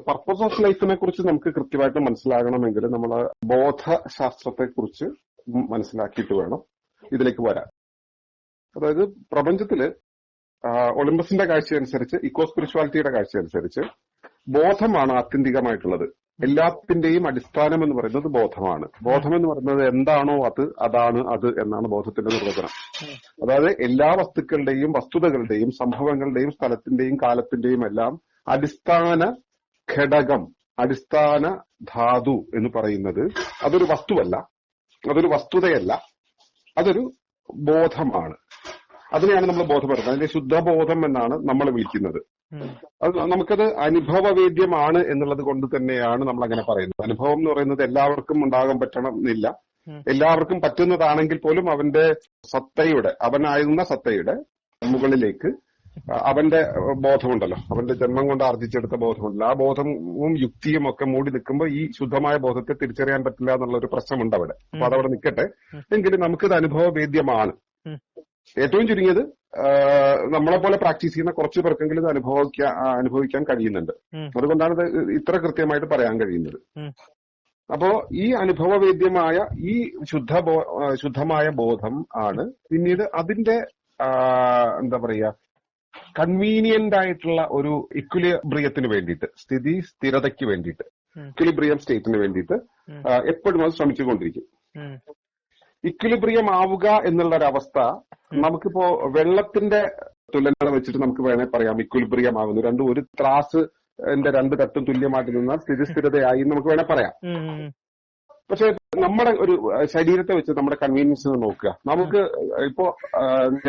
Purpose of ലൈഫിനെ കുറിച്ച് നമുക്ക് കൃത്യമായിട്ട് മനസ്സിലാകണമെങ്കിൽ നമ്മൾ ബോധശാസ്ത്രത്തെ കുറിച്ച് മനസ്സിലാക്കിയിട്ട് വേണം ഇതിലേക്ക് വരാൻ. അതായത് പ്രപഞ്ചത്തിൽ ഒളിമ്പസിന്റെ കാഴ്ച അനുസരിച്ച് ഇക്കോ സ്പിരിച്വാലിറ്റിയുടെ കാഴ്ച അനുസരിച്ച് ബോധമാണ് ആത്യന്തികമായിട്ടുള്ളത്. എല്ലാത്തിന്റെയും അടിസ്ഥാനം എന്ന് പറയുന്നത് ബോധമാണ്. ബോധം എന്ന് പറയുന്നത് എന്താണോ അത് അതാണ് അത് എന്നാണ് ബോധത്തിന്റെ നിർവചനം. അതായത് എല്ലാ വസ്തുക്കളുടെയും വസ്തുതകളുടെയും സംഭവങ്ങളുടെയും സ്ഥലത്തിന്റെയും കാലത്തിന്റെയും എല്ലാം അടിസ്ഥാന ഘടകം അടിസ്ഥാന ധാതു എന്ന് പറയുന്നത് അതൊരു വസ്തുവല്ല അതൊരു വസ്തുതയല്ല അതൊരു ബോധമാണ്. അതിനെയാണ് നമ്മൾ ബോധപ്പെടുന്നത് അതിന്റെ ശുദ്ധബോധം എന്നാണ് നമ്മൾ വിളിക്കുന്നത്. അത് നമുക്കത് അനുഭവവേദ്യമാണ് എന്നുള്ളത് കൊണ്ട് തന്നെയാണ് നമ്മൾ അങ്ങനെ പറയുന്നത്. അനുഭവം എന്ന് പറയുന്നത് എല്ലാവർക്കും ഉണ്ടാകാൻ പറ്റണം എന്നില്ല എല്ലാവർക്കും പറ്റുന്നതാണെങ്കിൽ പോലും അവന്റെ സത്തയുടെ അവനായിരുന്ന സത്തയുടെ മുകളിലേക്ക് അവന്റെ ബോധമുണ്ടല്ലോ. അവന്റെ ജന്മം കൊണ്ട് ആർജിച്ചെടുത്ത ബോധമുണ്ടല്ലോ. ആ ബോധവും യുക്തിയും ഒക്കെ മൂടി നിൽക്കുമ്പോൾ ഈ ശുദ്ധമായ ബോധത്തെ തിരിച്ചറിയാൻ പറ്റില്ല എന്നുള്ള ഒരു പ്രശ്നമുണ്ട് അവിടെ. അപ്പൊ അതവിടെ നിൽക്കട്ടെ. എങ്കിലും നമുക്കിത് അനുഭവവേദ്യമാണ്. ഏറ്റവും ചുരുങ്ങിയത് നമ്മളെ പോലെ പ്രാക്ടീസ് ചെയ്യുന്ന കുറച്ച് പേർക്കെങ്കിലും ഇത് അനുഭവിക്കാൻ അനുഭവിക്കാൻ കഴിയുന്നുണ്ട്. അതുകൊണ്ടാണ് ഇത് ഇത്ര കൃത്യമായിട്ട് പറയാൻ കഴിയുന്നത്. അപ്പോ ഈ അനുഭവവേദ്യമായ ഈ ശുദ്ധ ശുദ്ധമായ ബോധം ആണ് പിന്നീട് അതിന്റെ എന്താ പറയാ കൺവീനിയന്റ് ആയിട്ടുള്ള ഒരു ഇക്വിലിബ്രിയത്തിന് വേണ്ടിയിട്ട് സ്ഥിതി സ്ഥിരതയ്ക്ക് വേണ്ടിയിട്ട്. ഇക്വിലിബ്രിയം സ്റ്റേറ്റിന് വേണ്ടിയിട്ട് എപ്പോഴും അത് ശ്രമിച്ചുകൊണ്ടിരിക്കും. ഇക്വിലിബ്രിയം ആവുക എന്നുള്ള ഒരു അവസ്ഥ നമുക്കിപ്പോ വെള്ളത്തിന്റെ തുലന വെച്ചിട്ട് നമുക്ക് വേണേ പറയാം ഇക്വിലിബ്രിയം ആവുന്നു രണ്ടും ഒരു ത്രാസ് എന്റെ രണ്ട് തട്ടും തുല്യമായിട്ട് നിന്നാൽ സ്ഥിരസ്ഥിരതയായി നമുക്ക് വേണേ പറയാം. പക്ഷെ നമ്മുടെ ഒരു ശരീരത്തെ വെച്ച് നമ്മുടെ കൺവീനിയൻസ് നോക്കുക. നമുക്ക് ഇപ്പോ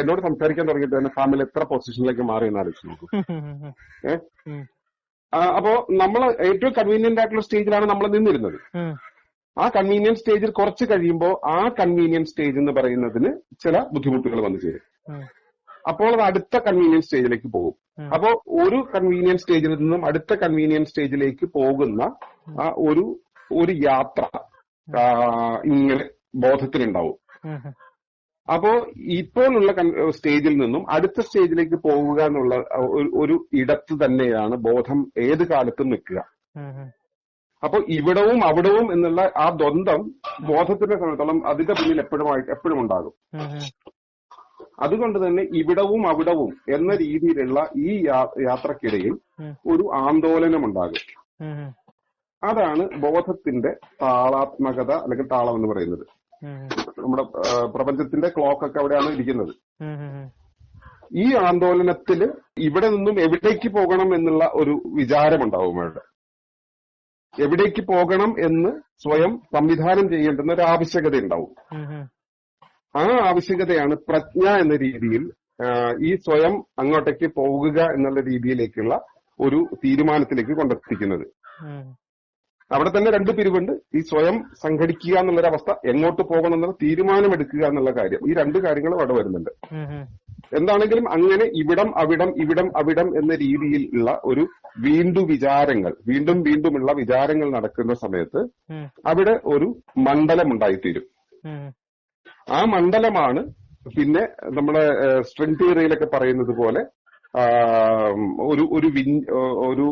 എന്നോട് സംസാരിക്കാൻ തുടങ്ങിയിട്ട് തന്നെ ഫാമിലി എത്ര പൊസിഷനിലേക്ക് മാറി എന്ന് ആലോചിച്ച് നോക്കും. ഏഹ് അപ്പോ നമ്മൾ ഏറ്റവും കൺവീനിയന്റ് ആയിട്ടുള്ള സ്റ്റേജിലാണ് നമ്മൾ നിന്നിരുന്നത്. ആ കൺവീനിയൻസ് സ്റ്റേജിൽ കുറച്ച് കഴിയുമ്പോൾ ആ കൺവീനിയൻസ് സ്റ്റേജ് എന്ന് പറയുന്നതിന് ചില ബുദ്ധിമുട്ടുകൾ വന്നു ചേരും. അപ്പോൾ അത് അടുത്ത കൺവീനിയൻസ് സ്റ്റേജിലേക്ക് പോകും. അപ്പോൾ അപ്പോ ഒരു കൺവീനിയൻസ് സ്റ്റേജിൽ നിന്നും അടുത്ത കൺവീനിയൻസ് സ്റ്റേജിലേക്ക് പോകുന്ന ആ ഒരു ഒരു യാത്ര ഇങ്ങനെ ബോധത്തിലുണ്ടാവും. അപ്പോ ഇപ്പോഴുള്ള സ്റ്റേജിൽ നിന്നും അടുത്ത സ്റ്റേജിലേക്ക് പോവുക എന്നുള്ള ഒരു- ഇടത്ത് തന്നെയാണ് ബോധം ഏത് കാലത്തും നിൽക്കുക. അപ്പൊ ഇവിടവും അവിടവും എന്നുള്ള ആ ദ്വന്ദ്ം ബോധത്തിന്റെ സമയത്തോളം അതിന്റെ പിന്നിൽ എപ്പോഴും എപ്പോഴും ഉണ്ടാകും അതുകൊണ്ട് തന്നെ ഇവിടവും അവിടവും എന്ന രീതിയിലുള്ള ഈ യാത്രക്കിടയിൽ ഒരു ആന്തോലനം ഉണ്ടാകും. അതാണ് ബോധത്തിന്റെ താളാത്മകത അല്ലെങ്കിൽ താളം എന്ന് പറയുന്നത്. നമ്മുടെ പ്രപഞ്ചത്തിന്റെ ക്ലോക്ക് ഒക്കെ അവിടെയാണ് ഇരിക്കുന്നത്. ഈ ആന്തോലനത്തിൽ ഇവിടെ നിന്നും എവിടേക്ക് പോകണം എന്നുള്ള ഒരു വിചാരമുണ്ടാവും അവിടെ എവിടേക്ക് പോകണം എന്ന് സ്വയം സംവിധാനം ചെയ്യേണ്ടുന്ന ഒരു ആവശ്യകത ഉണ്ടാവും. ആ ആവശ്യകതയാണ് പ്രജ്ഞ എന്ന രീതിയിൽ ഈ സ്വയം അങ്ങോട്ടേക്ക് പോകുക എന്നുള്ള രീതിയിലേക്കുള്ള ഒരു തീരുമാനത്തിലേക്ക് കൊണ്ടെത്തിക്കുന്നത്. അവിടെ തന്നെ രണ്ട് പിരിവുണ്ട്. ഈ സ്വയം സംഘടിക്കുക എന്നുള്ളൊരവസ്ഥ എങ്ങോട്ട് പോകണം എന്നുള്ള തീരുമാനമെടുക്കുക എന്നുള്ള കാര്യം. ഈ രണ്ട് കാര്യങ്ങളും അവിടെ വരുന്നുണ്ട്. എന്താണെങ്കിലും അങ്ങനെ ഇവിടം അവിടം ഇവിടം അവിടം എന്ന രീതിയിൽ ഉള്ള ഒരു വീണ്ടു വിചാരങ്ങൾ വീണ്ടും വീണ്ടുമുള്ള വിചാരങ്ങൾ നടക്കുന്ന സമയത്ത് അവിടെ ഒരു മണ്ഡലം ഉണ്ടായിത്തീരും. ആ മണ്ഡലമാണ് പിന്നെ നമ്മുടെ സ്ട്രെങ് തിയറിയിലൊക്കെ പറയുന്നത് പോലെ ഒരു ഒരു വിൻ- ഒരു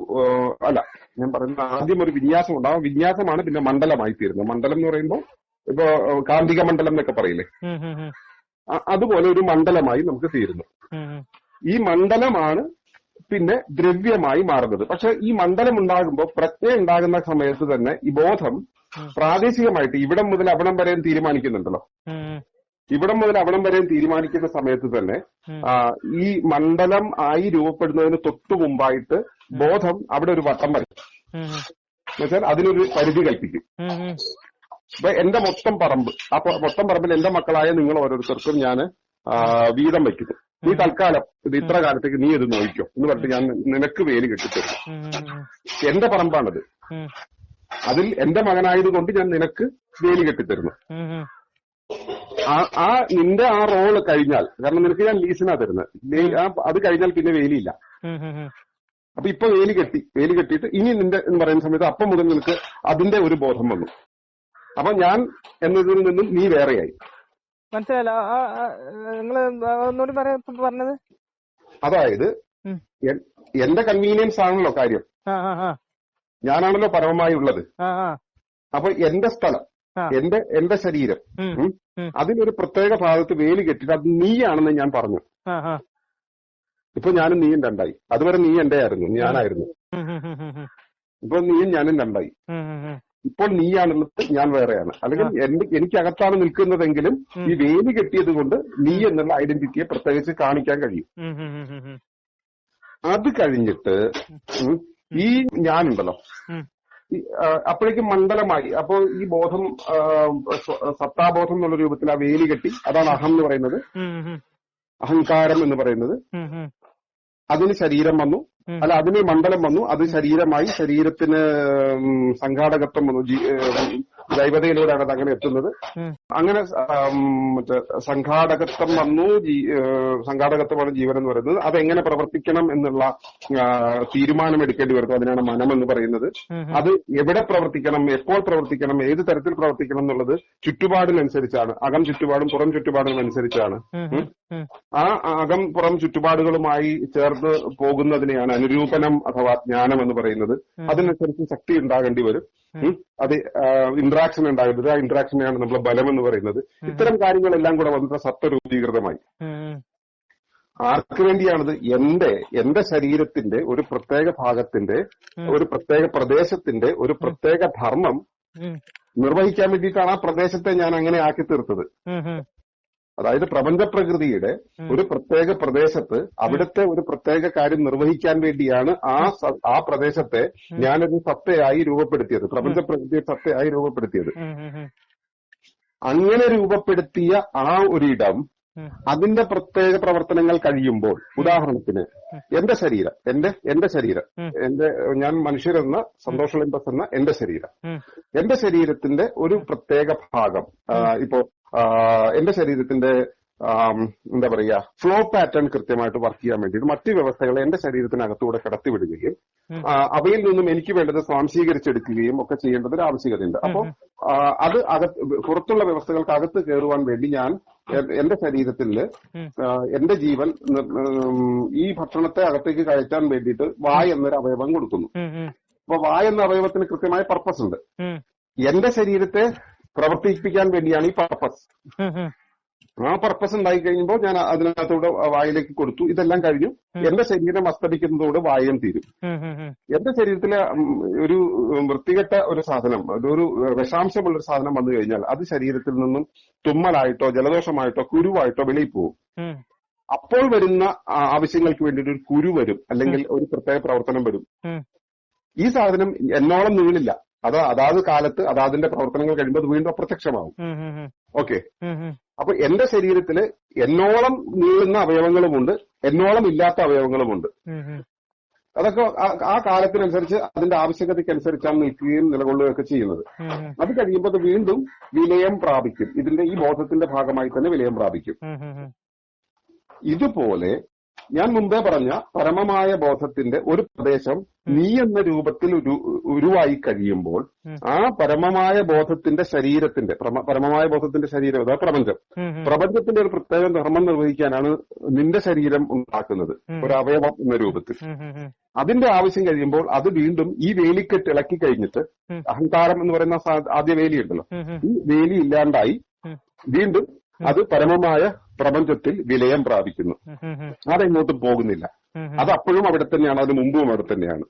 അല്ല ഞാൻ പറയുന്നത് ആദ്യം ഒരു വിന്യാസം ഉണ്ടാവും. വിന്യാസമാണ് പിന്നെ മണ്ഡലമായി തീരുന്നത് മണ്ഡലം എന്ന് പറയുമ്പോൾ ഇപ്പൊ കാന്തിക മണ്ഡലം എന്നൊക്കെ പറയില്ലേ? അതുപോലെ ഒരു മണ്ഡലമായി നമുക്ക് തീരുന്നു. ഈ മണ്ഡലമാണ് പിന്നെ ദ്രവ്യമായി മാറുന്നത്. പക്ഷെ ഈ മണ്ഡലം ഉണ്ടാകുമ്പോൾ പ്രജ്ഞ ഉണ്ടാകുന്ന സമയത്ത് തന്നെ ഈ ബോധം പ്രാദേശികമായിട്ട് ഇവിടം മുതൽ അവിടം വരെയും തീരുമാനിക്കുന്നുണ്ടല്ലോ. ഇവിടം മുതൽ അവിടം വരെയും തീരുമാനിക്കുന്ന സമയത്ത് തന്നെ ഈ മണ്ഡലം ആയി രൂപപ്പെടുന്നതിന് തൊട്ടു മുമ്പായിട്ട് ബോധം അവിടെ ഒരു വട്ടം വരും. എന്നുവെച്ചാൽ അതിനൊരു പരിധി കൽപ്പിക്കും. അപ്പൊ എന്റെ മൊത്തം പറമ്പ് ആ മൊത്തം പറമ്പിൽ എന്റെ മക്കളായ നിങ്ങൾ ഓരോരുത്തർക്കും ഞാൻ വീതം വെക്കുന്നു നീ തൽക്കാലം ഇത് ഇത്ര കാലത്തേക്ക് നീ ഇത് നോക്കിക്കോ. എന്ന് പറഞ്ഞിട്ട് ഞാൻ നിനക്ക് വേലി കെട്ടിത്തരും. എന്റെ പറമ്പാണത്. അതിൽ എന്റെ മകനായതുകൊണ്ട് ഞാൻ നിനക്ക് വേലി കെട്ടിത്തരുന്നു. ആ നിന്റെ ആ റോൾ കഴിഞ്ഞാൽ കാരണം നിനക്ക് ഞാൻ ലീസിനാ തരുന്നത് അത് കഴിഞ്ഞാൽ പിന്നെ വേലിയില്ല. അപ്പൊ ഇപ്പൊ വേലി കെട്ടി വേലി കെട്ടിയിട്ട് ഇനി നിന്റെ എന്ന് പറയുന്ന സമയത്ത് അപ്പം മുതൽ നിനക്ക് അതിന്റെ ഒരു ബോധം വന്നു. അപ്പൊ ഞാൻ എന്നതിൽ നിന്നും നീ വേറെയായി. മനസ്സിലായില്ല. ഒന്നുകൂടി പറയാ പറഞ്ഞത്? അതായത് എന്റെ കൺവീനിയൻസ് ആണല്ലോ കാര്യം. ഞാനാണല്ലോ പരമമായി ഉള്ളത്. അപ്പൊ എന്റെ സ്ഥലം. എന്റെ എന്റെ ശരീരം. അതിനൊരു പ്രത്യേക ഭാഗത്ത് വേലി കെട്ടിട്ട് അത് നീയാണെന്ന് ഞാൻ പറഞ്ഞു. ഇപ്പൊ ഞാനും നീയും രണ്ടായി. അതുവരെ നീ എന്റെ ആയിരുന്നു ഞാനായിരുന്നു. ഇപ്പൊ നീയും ഞാനും രണ്ടായി. ഇപ്പോൾ നീയാണെന്ന് ഞാൻ വേറെയാണ്. അല്ലെങ്കിൽ എന്റെ എനിക്കകത്താണ് നിൽക്കുന്നതെങ്കിലും ഈ വേലി കെട്ടിയത് കൊണ്ട് നീ എന്നുള്ള ഐഡന്റിറ്റിയെ പ്രത്യേകിച്ച് കാണിക്കാൻ കഴിയും. അത് കഴിഞ്ഞിട്ട് ഈ ഞാനുണ്ടല്ലോ. അപ്പോഴേക്കും മണ്ഡലമായി. അപ്പോ ഈ ബോധം സത്താബോധം എന്നുള്ള രൂപത്തിൽ ആ വേലി കെട്ടി അതാണ് അഹം എന്ന് പറയുന്നത്. അഹങ്കാരം എന്ന് പറയുന്നത്. അതിന് ശരീരം വന്നു. അല്ല അതിന് മണ്ഡലം വന്നു. അത് ശരീരമായി ശരീരത്തിന് സംഘാടകത്വം വന്നു. ദൈവതയിലൂടെയാണ് അത് അങ്ങനെ എത്തുന്നത് അങ്ങനെ മറ്റേ സംഘാടകത്വം വന്നു സംഘാടകത്വമാണ് ജീവൻ എന്ന് പറയുന്നത്. അതെങ്ങനെ പ്രവർത്തിക്കണം എന്നുള്ള തീരുമാനം എടുക്കേണ്ടി വരുന്നു. അതിനാണ് മനം എന്ന് പറയുന്നത്. അത് എവിടെ പ്രവർത്തിക്കണം എപ്പോൾ പ്രവർത്തിക്കണം ഏത് തരത്തിൽ പ്രവർത്തിക്കണം എന്നുള്ളത് ചുറ്റുപാടിനനുസരിച്ചാണ്. അകം ചുറ്റുപാടും പുറം ചുറ്റുപാടും അനുസരിച്ചാണ്. ആ അകം പുറം ചുറ്റുപാടുകളുമായി ചേർന്ന് പോകുന്നതിനെയാണ് അനുരൂപനം അഥവാ ജ്ഞാനം എന്ന് പറയുന്നത്. അതിനനുസരിച്ച് ശക്തി ഉണ്ടാകേണ്ടി വരും. അത് ഇന്ററാക്ഷൻ ഉണ്ടാകുന്നത് ആ ഇന്ററാക്ഷനെയാണ് നമ്മൾ ബലം എന്ന് പറയുന്നത്. ഇത്തരം കാര്യങ്ങളെല്ലാം കൂടെ വന്നിട്ട് സത്വ രൂപീകൃതമായി ഉം, ഉം. ആർക്ക് വേണ്ടിയാണത്? എന്റെ എന്റെ ശരീരത്തിന്റെ ഒരു പ്രത്യേക ഭാഗത്തിന്റെ ഒരു പ്രത്യേക പ്രദേശത്തിന്റെ ഒരു പ്രത്യേക ധർമ്മം നിർവഹിക്കാൻ വേണ്ടിയിട്ടാണ് ആ പ്രദേശത്തെ ഞാൻ അങ്ങനെ ആക്കി തീർത്തത്. അതായത് പ്രപഞ്ച പ്രകൃതിയുടെ ഒരു പ്രത്യേക പ്രദേശത്ത് അവിടുത്തെ ഒരു പ്രത്യേക കാര്യം നിർവഹിക്കാൻ വേണ്ടിയാണ് ആ ആ പ്രദേശത്തെ ഞാനൊരു സത്തയായി രൂപപ്പെടുത്തിയത്. പ്രപഞ്ച പ്രകൃതിയെ സത്തയായി രൂപപ്പെടുത്തിയത്. അങ്ങനെ രൂപപ്പെടുത്തിയ ആ ഒരിടം. അതിന്റെ പ്രത്യേക പ്രവർത്തനങ്ങൾ കഴിയുമ്പോൾ ഉദാഹരണത്തിന് എന്റെ ശരീരം എന്റെ എന്റെ ശരീരം. എന്റെ ഞാൻ മനുഷ്യരെന്ന സന്തോഷ ലിംബസ് എന്ന എന്റെ ശരീരം. എന്റെ ശരീരത്തിന്റെ ഒരു പ്രത്യേക ഭാഗം ഇപ്പോ എന്റെ ശരീരത്തിന്റെ എന്താ പറയാ ഫ്ലോ പാറ്റേൺ കൃത്യമായിട്ട് വർക്ക് ചെയ്യാൻ വേണ്ടിയിട്ട് മറ്റ് വ്യവസ്ഥകളെ എന്റെ ശരീരത്തിനകത്തൂടെ കടത്തിവിടുകയും അവയിൽ നിന്നും എനിക്ക് വേണ്ടത് സ്വാംശീകരിച്ചെടുക്കുകയും ഒക്കെ ചെയ്യേണ്ടത് ഒരു ആവശ്യകതയുണ്ട്. അപ്പോൾ അത് അകത്ത് പുറത്തുള്ള വ്യവസ്ഥകൾക്ക് അകത്ത് കയറുവാൻ വേണ്ടി ഞാൻ എന്റെ ശരീരത്തിൽ എന്റെ ജീവൻ ഈ ഭക്ഷണത്തെ അകത്തേക്ക് കയറ്റാൻ വേണ്ടിയിട്ട് വായ എന്നൊരു അവയവം കൊടുക്കുന്നു. അപ്പൊ വായ എന്ന അവയവത്തിന് കൃത്യമായ പർപ്പസ് ഉണ്ട്. എന്റെ ശരീരത്തെ പ്രവർത്തിപ്പിക്കാൻ വേണ്ടിയാണ് ഈ പർപ്പസ്. ആ പർപ്പസ് ഉണ്ടായി കഴിയുമ്പോൾ ഞാൻ അതിനകത്തൂടെ വായിലേക്ക് കൊടുത്തു. ഇതെല്ലാം കഴിഞ്ഞു. എന്റെ ശരീരം അസ്തമിക്കുന്നതോട് വായം തീരും. എന്റെ ശരീരത്തിലെ ഒരു വൃത്തികെട്ട ഒരു സാധനം അതൊരു വിഷാംശമുള്ള ഒരു സാധനം വന്നു കഴിഞ്ഞാൽ അത് ശരീരത്തിൽ നിന്നും തുമ്മലായിട്ടോ ജലദോഷമായിട്ടോ കുരുവായിട്ടോ വെളിയിൽ പോകും. അപ്പോൾ വരുന്ന ആവശ്യങ്ങൾക്ക് വേണ്ടിയിട്ട് ഒരു കുരു വരും. അല്ലെങ്കിൽ ഒരു പ്രത്യേക പ്രവർത്തനം വരും. ഈ സാധനം എന്നോളം നീളില്ല. അത് അതാത് കാലത്ത് അതാതിന്റെ പ്രവർത്തനങ്ങൾ കഴിയുമ്പോൾ അത് വീണ്ടും അപ്രത്യക്ഷമാവും. ഓക്കെ. അപ്പൊ എന്റെ ശരീരത്തിൽ എന്നോളം നീളുന്ന അവയവങ്ങളുമുണ്ട് എന്നോളം ഇല്ലാത്ത അവയവങ്ങളുമുണ്ട്. അതൊക്കെ ആ- കാലത്തിനനുസരിച്ച് അതിന്റെ ആവശ്യകതയ്ക്കനുസരിച്ചാണ് നിൽക്കുകയും നിലകൊള്ളുകയൊക്കെ ചെയ്യുന്നത്. അത് കഴിയുമ്പോൾ അത് വീണ്ടും വിലയം പ്രാപിക്കും ഇതിന്റെ ഈ ബോധത്തിന്റെ ഭാഗമായി തന്നെ വിലയം പ്രാപിക്കും. ഇതുപോലെ ഞാൻ മുമ്പേ പറഞ്ഞ പരമമായ ബോധത്തിന്റെ ഒരു പ്രദേശം നീ എന്ന രൂപത്തിൽ ഉരുവായി കഴിയുമ്പോൾ ആ പരമമായ ബോധത്തിന്റെ ശരീരത്തിന്റെ പരമമായ ബോധത്തിന്റെ ശരീരം അതാ പ്രപഞ്ചം. പ്രപഞ്ചത്തിന്റെ ഒരു പ്രത്യേക ധർമ്മം നിർവഹിക്കാനാണ് നിന്റെ ശരീരം ഉണ്ടാക്കുന്നത് ഒരു അവയവം എന്ന രൂപത്തിൽ. അതിന്റെ ആവശ്യം കഴിയുമ്പോൾ അത് വീണ്ടും ഈ വേലിക്കെട്ട് ഇളക്കി കഴിഞ്ഞിട്ട് അഹങ്കാരം എന്ന് പറയുന്ന ആദ്യ വേലി ഉണ്ടല്ലോ. ഉം, ഉം. ഈ വേലി ഇല്ലാണ്ടായി വീണ്ടും അത് പരമമായ പ്രപഞ്ചത്തിൽ വിലയം പ്രാപിക്കുന്നു. അതെങ്ങോട്ടും പോകുന്നില്ല. അത് അപ്പോഴും അവിടെ തന്നെയാണ് അതിന് മുമ്പും അവിടെ തന്നെയാണ്.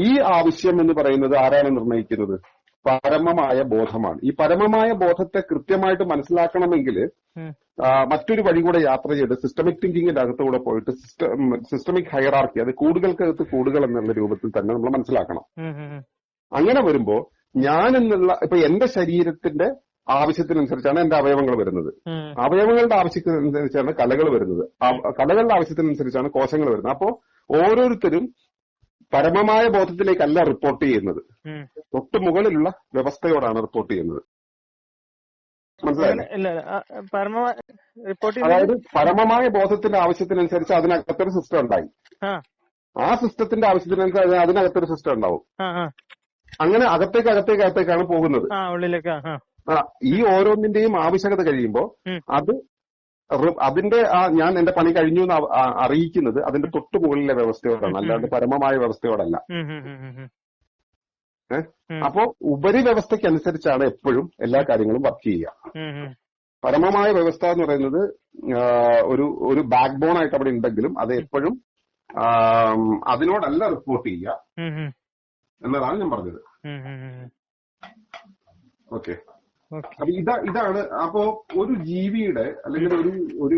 ഈ ആവശ്യം എന്ന് പറയുന്നത് ആരാണ് നിർണയിക്കുന്നത് പരമമായ ബോധമാണ് ഈ പരമമായ ബോധത്തെ കൃത്യമായിട്ട് മനസ്സിലാക്കണമെങ്കിൽ മറ്റൊരു വഴി കൂടെ യാത്ര ചെയ്ത് സിസ്റ്റമിക് തിങ്കിങ്ങിന്റെ അകത്തുകൂടെ പോയിട്ട് സിസ്റ്റം സിസ്റ്റമിക് ഹയറാർക്കി അത് കൂടുകൾക്കകത്ത് കൂടുകൾ എന്നുള്ള രൂപത്തിൽ തന്നെ നമ്മൾ മനസ്സിലാക്കണം. അങ്ങനെ വരുമ്പോ ഞാൻ എന്നുള്ള ഇപ്പൊ എന്റെ ശരീരത്തിന്റെ ആവശ്യത്തിനനുസരിച്ചാണ് എന്റെ അവയവങ്ങൾ വരുന്നത്. അവയവങ്ങളുടെ ആവശ്യത്തിനനുസരിച്ചാണ് കലകൾ വരുന്നത്. കലകളുടെ ആവശ്യത്തിനനുസരിച്ചാണ് കോശങ്ങൾ വരുന്നത്. അപ്പോ ഓരോരുത്തരും പരമമായ ബോധത്തിലേക്കല്ല റിപ്പോർട്ട് ചെയ്യുന്നത്. തൊട്ട് മുകളിലുള്ള വ്യവസ്ഥയോടാണ് റിപ്പോർട്ട് ചെയ്യുന്നത്. മനസ്സിലായില്ലേ? അതായത് പരമമായ ബോധത്തിന്റെ ആവശ്യത്തിനനുസരിച്ച് അതിനകത്തൊരു സിസ്റ്റം ഉണ്ടായി. ആ. സിസ്റ്റത്തിന്റെ ആവശ്യത്തിനനുസരിച്ച് അതിനകത്തൊരു സിസ്റ്റം ഉണ്ടാവും. അങ്ങനെ അകത്തേക്ക് അകത്തേക്ക് അകത്തേക്കാണ് പോകുന്നത്. ഈ ഓരോന്നിന്റെയും ആവശ്യകത കഴിയുമ്പോൾ അത് അതിന്റെ ആ ഞാൻ എന്റെ പണി കഴിഞ്ഞു എന്ന് അറിയിക്കുന്നത് അതിന്റെ തൊട്ടു മുകളിലെ വ്യവസ്ഥയോടാണ്. അല്ലാണ്ട് പരമമായ വ്യവസ്ഥയോടല്ല. അപ്പോ ഉപരി അനുസരിച്ചാണ് എപ്പോഴും എല്ലാ കാര്യങ്ങളും വർക്ക് ചെയ്യുക. പരമമായ വ്യവസ്ഥ എന്ന് പറയുന്നത് ഒരു ഒരു ബാക്ക് ബോൺ ആയിട്ട് അവിടെ ഉണ്ടെങ്കിലും അത് എപ്പോഴും അതിനോടല്ല റിപ്പോർട്ട് ചെയ്യുക. എന്നതാണ് ഞാൻ പറഞ്ഞത്. ഓക്കെ. അപ്പൊ ഇതാ ഇതാണ്. അപ്പോ ഒരു ജീവിയുടെ അല്ലെങ്കിൽ ഒരു ഒരു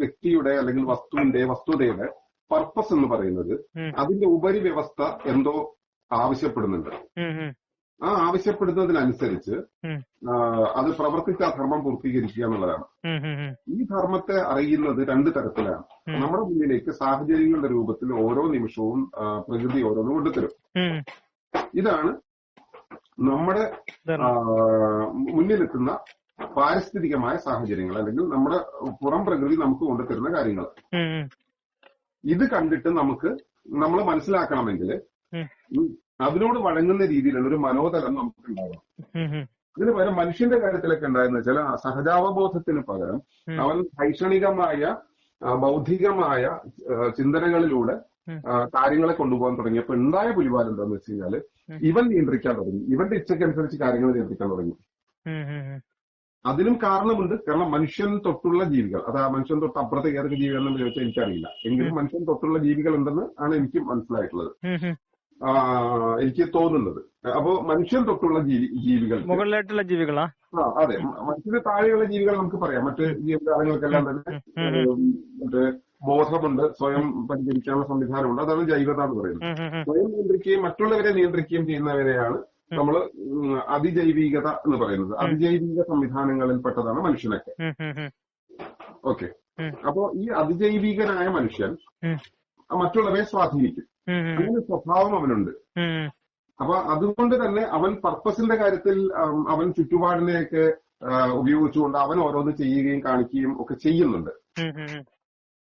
വ്യക്തിയുടെ അല്ലെങ്കിൽ വസ്തുവിന്റെ വസ്തുതയുടെ പർപ്പസ് എന്ന് പറയുന്നത് അതിന്റെ ഉപരി വ്യവസ്ഥ എന്തോ ആവശ്യപ്പെടുന്നുണ്ട്. ആ ആവശ്യപ്പെടുന്നതിനനുസരിച്ച് അത് പ്രവർത്തിച്ച ആ ധർമ്മം പൂർത്തീകരിക്കുക എന്നുള്ളതാണ്. ഈ ധർമ്മത്തെ അറിയുന്നത് രണ്ട് തരത്തിലാണ്. നമ്മുടെ മുന്നിലേക്ക് സാഹചര്യങ്ങളുടെ രൂപത്തിൽ ഓരോ നിമിഷവും പ്രകൃതി ഓരോന്ന് കൊണ്ടുതരും ഇതാണ് നമ്മുടെ. മുന്നിലെത്തുന്ന പാരിസ്ഥിതികമായ സാഹചര്യങ്ങൾ അല്ലെങ്കിൽ നമ്മുടെ പുറം പ്രകൃതി നമുക്ക് കൊണ്ടുതരുന്ന കാര്യങ്ങൾ. ഇത് കണ്ടിട്ട് നമുക്ക് നമ്മൾ മനസ്സിലാക്കണമെങ്കിൽ അതിനോട് വഴങ്ങുന്ന രീതിയിലുള്ള ഒരു മനോതലം നമുക്ക് ഉണ്ടാകണം ഉം, ഉം. ഇതിന് പകരം മനുഷ്യന്റെ കാര്യത്തിലൊക്കെ ഉണ്ടായെന്ന് വെച്ചാൽ സഹജാവബോധത്തിന് പകരം. അവൻ ശൈക്ഷണികമായ ബൗദ്ധികമായ ചിന്തനകളിലൂടെ കാര്യങ്ങളെ കൊണ്ടുപോകാൻ തുടങ്ങിയപ്പോ ഉണ്ടായ പുലിവാൽ എന്താന്ന് വെച്ച് കഴിഞ്ഞാൽ. ഇവൻ നിയന്ത്രിക്കാൻ തുടങ്ങി. ഇവന്റെ ഇച്ഛയ്ക്കനുസരിച്ച് കാര്യങ്ങൾ നിയന്ത്രിക്കാൻ തുടങ്ങി. അതിനും കാരണമുണ്ട്. കാരണം മനുഷ്യൻ തൊട്ടുള്ള ജീവികൾ. അത് ആ മനുഷ്യൻ തൊട്ട് അപ്പുറത്തെ ഏതൊക്കെ ജീവികളെന്ന് ചോദിച്ചാൽ എനിക്കറിയില്ല. എങ്കിലും മനുഷ്യൻ തൊട്ടുള്ള ജീവികൾ ഉണ്ടെന്ന് ആണ് എനിക്ക് മനസ്സിലായിട്ടുള്ളത്. എനിക്ക് തോന്നുന്നത്. അപ്പോ മനുഷ്യൻ തൊട്ടുള്ള ജീവി ജീവികൾ. മുകളിലായിട്ടുള്ള ജീവികളാ? ആ അതെ. മനുഷ്യന് താഴെയുള്ള ജീവികൾ നമുക്ക് പറയാം. മറ്റ് ജീവജാലങ്ങൾക്കെല്ലാം തന്നെ മറ്റേ ബോധമുണ്ട് സ്വയം പരിചരിക്കാനുള്ള സംവിധാനമുണ്ട്. അതാണ് ജൈവത എന്ന് പറയുന്നത്. സ്വയം നിയന്ത്രിക്കുകയും മറ്റുള്ളവരെ നിയന്ത്രിക്കുകയും ചെയ്യുന്നവരെയാണ് നമ്മൾ അതിജൈവികത എന്ന് പറയുന്നത്. അതിജൈവിക സംവിധാനങ്ങളിൽ പെട്ടതാണ് മനുഷ്യനൊക്കെ. ഓക്കെ. അപ്പോ ഈ അതിജൈവികനായ മനുഷ്യൻ. മറ്റുള്ളവരെ സ്വാധീനിക്കും. അങ്ങനെ സ്വഭാവം അവനുണ്ട്. അപ്പൊ അതുകൊണ്ട് തന്നെ അവൻ പർപ്പസിന്റെ കാര്യത്തിൽ അവൻ ചുറ്റുപാടിനെയൊക്കെ ഉപയോഗിച്ചുകൊണ്ട് അവൻ ഓരോന്ന് ചെയ്യുകയും കാണിക്കുകയും ഒക്കെ ചെയ്യുന്നുണ്ട്.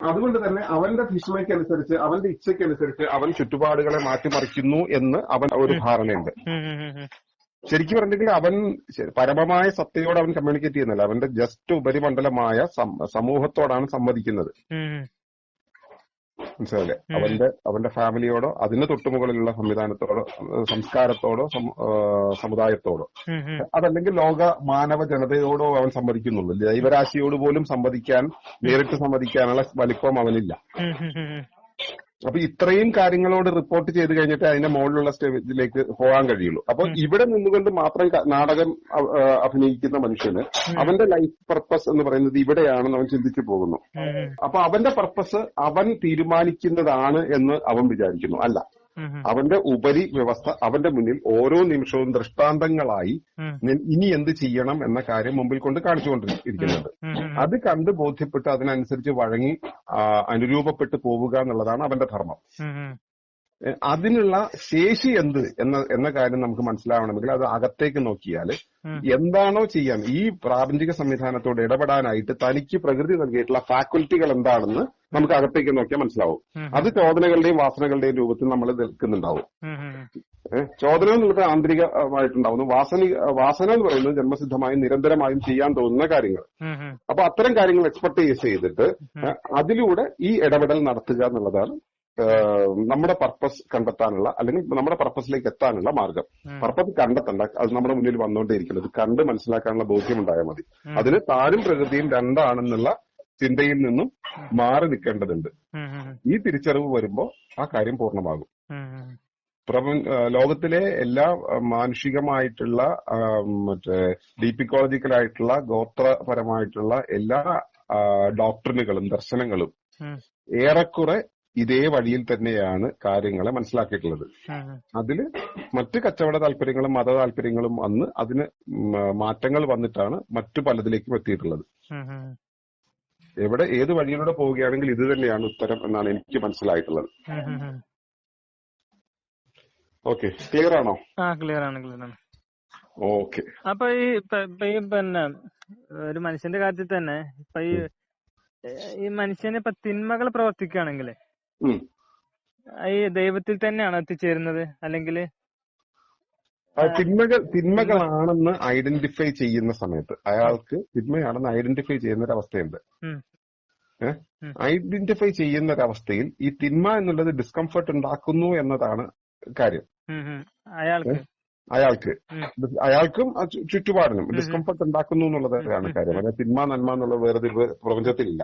അതുകൊണ്ട് തന്നെ അവന്റെ ഭീഷ്മയ്ക്കനുസരിച്ച് അവന്റെ ഇച്ഛയ്ക്കനുസരിച്ച് അവൻ ചുറ്റുപാടുകളെ മാറ്റിമറിക്കുന്നു എന്ന് അവൻ ഒരു ധാരണയുണ്ട്. ശരിക്കും പറഞ്ഞിട്ടുണ്ടെങ്കിൽ അവൻ പരമമായ സത്യയോട് അവൻ കമ്മ്യൂണിക്കേറ്റ് ചെയ്യുന്നില്ല. അവന്റെ ജസ്റ്റ് ഉപരിമണ്ഡലമായ സമൂഹത്തോടാണ് സംവദിക്കുന്നത്. മനസ്സിലായില്ലേ. അവന്റെ അവന്റെ ഫാമിലിയോടോ അതിന് തൊട്ടുമുകളിലുള്ള സംവിധാനത്തോടോ സംസ്കാരത്തോടോ സമുദായത്തോടോ. അതല്ലെങ്കിൽ ലോക മാനവ ജനതയോടോ അവൻ സംവദിക്കുന്നുള്ളൂ ജൈവരാശിയോട് പോലും സംവദിക്കാൻ നേരിട്ട് സംവദിക്കാനുള്ള വലിപ്പം അവനില്ല. അപ്പൊ ഇത്രയും കാര്യങ്ങളോട് റിപ്പോർട്ട് ചെയ്ത് കഴിഞ്ഞിട്ട് അതിന്റെ മുകളിലുള്ള സ്റ്റേജിലേക്ക് പോകാൻ കഴിയുള്ളൂ അപ്പൊ ഇവിടെ നിന്നുകൊണ്ട് മാത്രം നാടകം അഭിനയിക്കുന്ന മനുഷ്യന് അവന്റെ ലൈഫ് പർപ്പസ് എന്ന് പറയുന്നത് ഇവിടെയാണെന്ന് അവൻ ചിന്തിച്ചു പോകുന്നു. അപ്പൊ അവന്റെ പർപ്പസ് അവൻ തീരുമാനിക്കുന്നതാണ് എന്ന് അവൻ വിചാരിക്കുന്നു അല്ല. അവന്റെ ഉപരി വ്യവസ്ഥ അവന്റെ മുന്നിൽ ഓരോ നിമിഷവും ദൃഷ്ടാന്തങ്ങളായി ഇനി എന്ത് ചെയ്യണം എന്ന കാര്യം മുമ്പിൽ കൊണ്ട് കാണിച്ചുകൊണ്ടിരിക്കുന്നുണ്ട്. അത് കണ്ട് ബോധ്യപ്പെട്ട് അതിനനുസരിച്ച് വഴങ്ങി അനുരൂപപ്പെട്ട് പോവുക എന്നുള്ളതാണ് അവന്റെ ധർമ്മം. അതിനുള്ള ശേഷി എന്ത് എന്ന എന്ന കാര്യം നമുക്ക് മനസ്സിലാവണമെങ്കിൽ അത് അകത്തേക്ക് നോക്കിയാൽ എന്താണോ ചെയ്യാൻ ഈ പ്രാപഞ്ചിക സംവിധാനത്തോട് ഇടപെടാനായിട്ട് തനിക്ക് പ്രകൃതി നൽകിയിട്ടുള്ള ഫാക്കൽറ്റികൾ എന്താണെന്ന് നമുക്ക് അകത്തേക്ക് നോക്കിയാൽ മനസ്സിലാവും. അത് ചോദനകളുടെയും വാസനകളുടെയും രൂപത്തിൽ നമ്മൾ നിൽക്കുന്നുണ്ടാവും. ചോദന എന്നുള്ളത് ആന്തരികമായിട്ടുണ്ടാവുന്നു വാസന വാസന എന്ന് പറയുന്നത് ജന്മസിദ്ധമായും നിരന്തരമായും ചെയ്യാൻ തോന്നുന്ന കാര്യങ്ങൾ. അപ്പൊ അത്തരം കാര്യങ്ങൾ എക്സ്പെർട്ടൈസ് ചെയ്തിട്ട് അതിലൂടെ ഈ ഇടപെടൽ നടത്തുക എന്നുള്ളതാണ് നമ്മുടെ പർപ്പസ് കണ്ടെത്താനുള്ള അല്ലെങ്കിൽ നമ്മുടെ പർപ്പസിലേക്ക് എത്താനുള്ള മാർഗം. പർപ്പസ് കണ്ടെത്തണ്ട അത് നമ്മുടെ മുന്നിൽ വന്നുകൊണ്ടേയിരിക്കുന്നത് ഇത് കണ്ട് മനസ്സിലാക്കാനുള്ള ബോധ്യം ഉണ്ടായാൽ മതി. അതിന് താനും പ്രകൃതിയും രണ്ടാണെന്നുള്ള ചിന്തയിൽ നിന്നും മാറി നിൽക്കേണ്ടതുണ്ട്. ഈ തിരിച്ചറിവ് വരുമ്പോൾ ആ കാര്യം പൂർണമാകും. പ്രപഞ്ച ലോകത്തിലെ എല്ലാ മാനുഷികമായിട്ടുള്ള മറ്റേ മറ്റേ ഡീപ്പിക്കോളജിക്കലായിട്ടുള്ള ഗോത്രപരമായിട്ടുള്ള എല്ലാ ഡോക്ടറിനുകളും ദർശനങ്ങളും ഏറെക്കുറെ ഇതേ വഴിയിൽ തന്നെയാണ് കാര്യങ്ങളെ മനസ്സിലാക്കിയിട്ടുള്ളത്. അതിൽ മറ്റ് കച്ചവട താല്പര്യങ്ങളും മത താല്പര്യങ്ങളും അന്ന് അതിന് മാറ്റങ്ങൾ വന്നിട്ടാണ് മറ്റു പലതിലേക്കും എത്തിയിട്ടുള്ളത്. എവിടെ ഏത് വഴിയിലൂടെ പോവുകയാണെങ്കിൽ ഇത് തന്നെയാണ് ഉത്തരം എന്നാണ് എനിക്ക് മനസ്സിലായിട്ടുള്ളത്. ഓക്കെ ക്ലിയർ ആണോ? ആ ക്ലിയർ ആണ് ക്ലിയർ ആണ്. ഓക്കെ. അപ്പൊ ഈ പിന്നെ ഒരു മനുഷ്യന്റെ കാര്യത്തിൽ തന്നെ ഇപ്പൊ ഈ മനുഷ്യന് ഇപ്പൊ തിന്മകൾ പ്രവർത്തിക്കുകയാണെങ്കിൽ ഉം ഈ ദൈവത്തിൽ തന്നെയാണ് എത്തിച്ചേരുന്നത്? അല്ലെങ്കിൽ തിന്മകൾ തിന്മകളാണെന്ന് ഐഡന്റിഫൈ ചെയ്യുന്ന സമയത്ത് അയാൾക്ക് തിന്മയാണെന്ന് ഐഡന്റിഫൈ ചെയ്യുന്ന ഒരു അവസ്ഥയുണ്ട്. ഐഡന്റിഫൈ ചെയ്യുന്ന ഒരു അവസ്ഥയിൽ ഈ തിന്മ എന്നുള്ളത് ഡിസ്കംഫർട്ട് ഉണ്ടാക്കുന്നു എന്നതാണ് കാര്യം. അയാൾക്ക്. അയാൾക്ക്. അയാൾക്കും ചുറ്റുപാടിനും ഡിസ്കംഫർട്ട് ഉണ്ടാക്കുന്നു എന്നുള്ളതാണ്. കാര്യം അതായത് തിന്മ നന്മ എന്നുള്ള വേർതിരിവ് പ്രപഞ്ചത്തിലില്ല.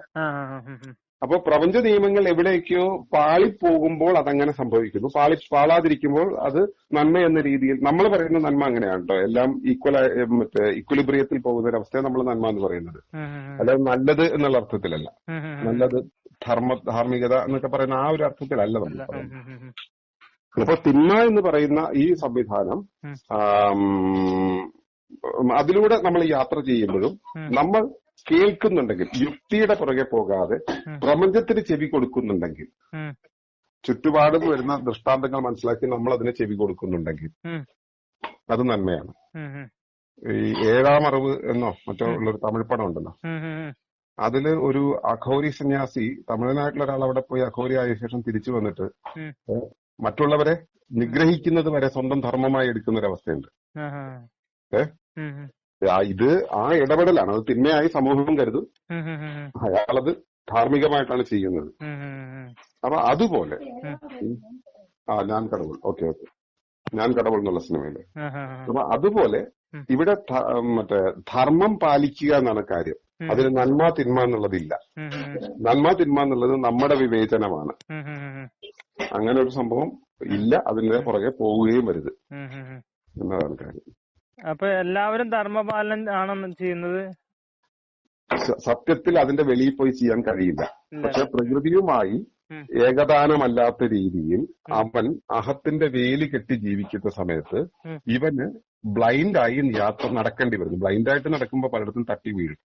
അപ്പൊ പ്രപഞ്ച നിയമങ്ങൾ എവിടേക്കോ പാളിപ്പോകുമ്പോൾ അതങ്ങനെ സംഭവിക്കുന്നു പാളി പാളാതിരിക്കുമ്പോൾ അത് നന്മ എന്ന രീതിയിൽ നമ്മൾ പറയുന്ന നന്മ അങ്ങനെയാണ് കേട്ടോ എല്ലാം ഈക്വൽ മറ്റേ ഇക്വലിബ്രിയത്തിൽ പോകുന്ന ഒരു അവസ്ഥയെ നമ്മൾ നന്മ എന്ന് പറയുന്നത്. അല്ലാതെ നല്ലത് എന്നുള്ള അർത്ഥത്തിലല്ല. നല്ലത് ധർമ്മ ധാർമ്മികത എന്നൊക്കെ പറയുന്ന ആ ഒരു അർത്ഥത്തിലല്ല നമ്മൾ പറയുന്നത് അപ്പൊ തിന്മ എന്ന് പറയുന്ന ഈ സംവിധാനം. അതിലൂടെ നമ്മൾ യാത്ര ചെയ്യുമ്പോഴും നമ്മൾ കേൾക്കുന്നുണ്ടെങ്കിൽ യുക്തിയുടെ പുറകെ പോകാതെ. പ്രപഞ്ചത്തിന് ചെവി കൊടുക്കുന്നുണ്ടെങ്കിൽ. ചുറ്റുപാടും വരുന്ന ദൃഷ്ടാന്തങ്ങൾ മനസ്സിലാക്കി നമ്മൾ അതിനെ ചെവി കൊടുക്കുന്നുണ്ടെങ്കിൽ. അത് നന്മയാണ്. ഈ ഏഴാം അറിവ് എന്നോ മറ്റോ ഉള്ളൊരു തമിഴ് പടം ഉണ്ടല്ലോ. അതിൽ ഒരു അഘോരി സന്യാസി തമിഴ്നാട്ടിലൊരാൾ അവിടെ പോയി അഘോരി ആയ ശേഷം തിരിച്ചു വന്നിട്ട് മറ്റുള്ളവരെ നിഗ്രഹിക്കുന്നത് വരെ സ്വന്തം ധർമ്മമായി എടുക്കുന്ന ഒരു അവസ്ഥയുണ്ട്. ഏ? ഇത് ആ ഇടപെടലാണ് അത് തിന്മയായി സമൂഹം കരുതും. അയാളത് ധാർമ്മികമായിട്ടാണ് ചെയ്യുന്നത്. അപ്പൊ അതുപോലെ ആ ഞാൻ കടവുൾ ഓക്കെ ഓക്കെ ഞാൻ കടവുൾ എന്നുള്ള സിനിമയിൽ. അപ്പൊ അതുപോലെ ഇവിടെ മറ്റേ ധർമ്മം പാലിക്കുക എന്നാണ് കാര്യം. അതിന് നന്മ തിന്മ എന്നുള്ളതില്ല. നന്മ തിന്മ എന്നുള്ളത് നമ്മുടെ വിവേചനമാണ്. അങ്ങനെ ഒരു സംഭവം ഇല്ല. അതിന്റെ പുറകെ പോവുകയും വരുത്. എന്നതാണ് കാര്യം. അപ്പൊ എല്ലാവരും ധർമ്മപാലനം ആണെന്ന് ചെയ്യുന്നത്? സത്യത്തിൽ അതിന്റെ വെളിയിൽ പോയി ചെയ്യാൻ കഴിയില്ല. പക്ഷെ പ്രകൃതിയുമായി ഏകദാനമല്ലാത്ത രീതിയിൽ അവൻ അഹത്തിന്റെ വേലി കെട്ടി ജീവിക്കുന്ന സമയത്ത്. ഇവന് ബ്ലൈൻഡായി യാത്ര നടക്കേണ്ടി വരുന്നു. ബ്ലൈൻഡായിട്ട് നടക്കുമ്പോ പലയിടത്തും തട്ടി വീഴും.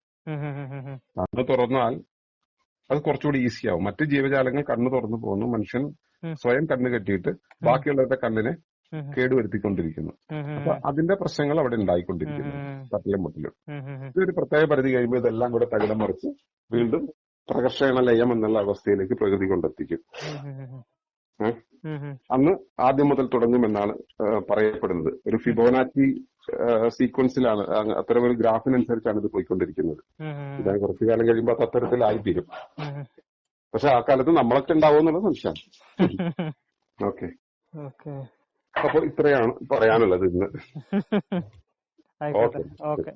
കണ്ണ് തുറന്നാൽ അത് കുറച്ചുകൂടി ഈസി ആവും മറ്റ് ജീവജാലങ്ങൾ കണ്ണ് തുറന്നു പോകുന്നു മനുഷ്യൻ സ്വയം കണ്ണ് കെട്ടിയിട്ട് ബാക്കിയുള്ളവരുടെ കണ്ണിനെ. കേടുവരുത്തിക്കൊണ്ടിരിക്കുന്നു അപ്പൊ അതിന്റെ പ്രശ്നങ്ങൾ അവിടെ ഉണ്ടായിക്കൊണ്ടിരിക്കുന്നു തട്ടിലും മുട്ടിലും. ഇതൊരു പ്രത്യേക പരിധി കഴിയുമ്പോൾ ഇതെല്ലാം കൂടെ തകിടം മറിച്ച് വീണ്ടും പ്രകർഷണ ലയം എന്നുള്ള അവസ്ഥയിലേക്ക് പ്രകൃതി കൊണ്ടെത്തിക്കും. അന്ന് ആദ്യം മുതൽ തുടങ്ങുമെന്നാണ് പറയപ്പെടുന്നത് ഒരു ഫിബോനാച്ചി സീക്വൻസിലാണ് അത്തരം ഒരു ഗ്രാഫിനനുസരിച്ചാണ് ഇത് പോയിക്കൊണ്ടിരിക്കുന്നത്. ഇത് കുറച്ചു കാലം കഴിയുമ്പോൾ അത് അത്തരത്തിലായിത്തീരും. പക്ഷെ ആ കാലത്ത് നമ്മളൊക്കെ ഉണ്ടാവും എന്നുള്ള സംശയം. ഓക്കെ. അപ്പൊ ഇത്രയാണ് പറയാനുള്ളത് ഇന്ന്. ഓക്കെ.